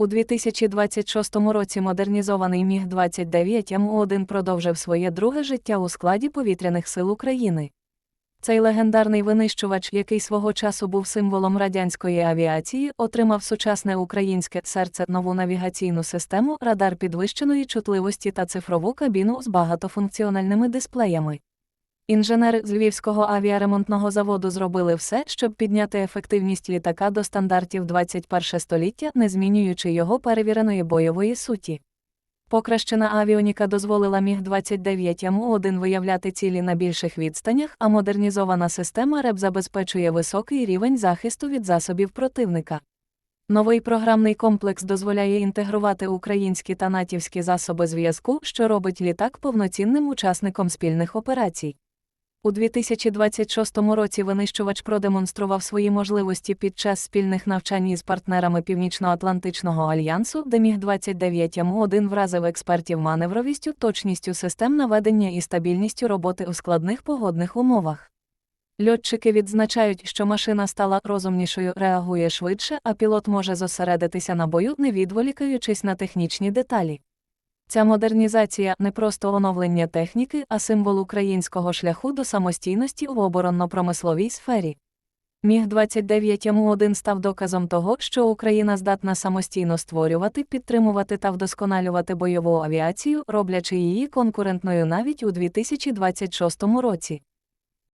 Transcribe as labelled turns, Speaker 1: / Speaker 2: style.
Speaker 1: У 2026 році модернізований Міг-29 М1 продовжив своє друге життя у складі повітряних сил України. Цей легендарний винищувач, який свого часу був символом радянської авіації, отримав сучасне українське серце нову навігаційну систему, радар підвищеної чутливості та цифрову кабіну з багатофункціональними дисплеями. Інженери з Львівського авіаремонтного заводу зробили все, щоб підняти ефективність літака до стандартів 21 століття, не змінюючи його перевіреної бойової суті. Покращена авіоніка дозволила Міг-29 М1 виявляти цілі на більших відстанях, а модернізована система РЕБ забезпечує високий рівень захисту від засобів противника. Новий програмний комплекс дозволяє інтегрувати українські та натівські засоби зв'язку, що робить літак повноцінним учасником спільних операцій. У 2026 році винищувач продемонстрував свої можливості під час спільних навчань із партнерами Північно-Атлантичного альянсу, де Міг-29 М1 вразив експертів маневровістю, точністю систем наведення і стабільністю роботи у складних погодних умовах. Льотчики відзначають, що машина стала розумнішою, реагує швидше, а пілот може зосередитися на бою, не відволікаючись на технічні деталі. Ця модернізація не просто оновлення техніки, а символ українського шляху до самостійності в оборонно-промисловій сфері. Міг-29 М1 став доказом того, що Україна здатна самостійно створювати, підтримувати та вдосконалювати бойову авіацію, роблячи її конкурентною навіть у 2026 році.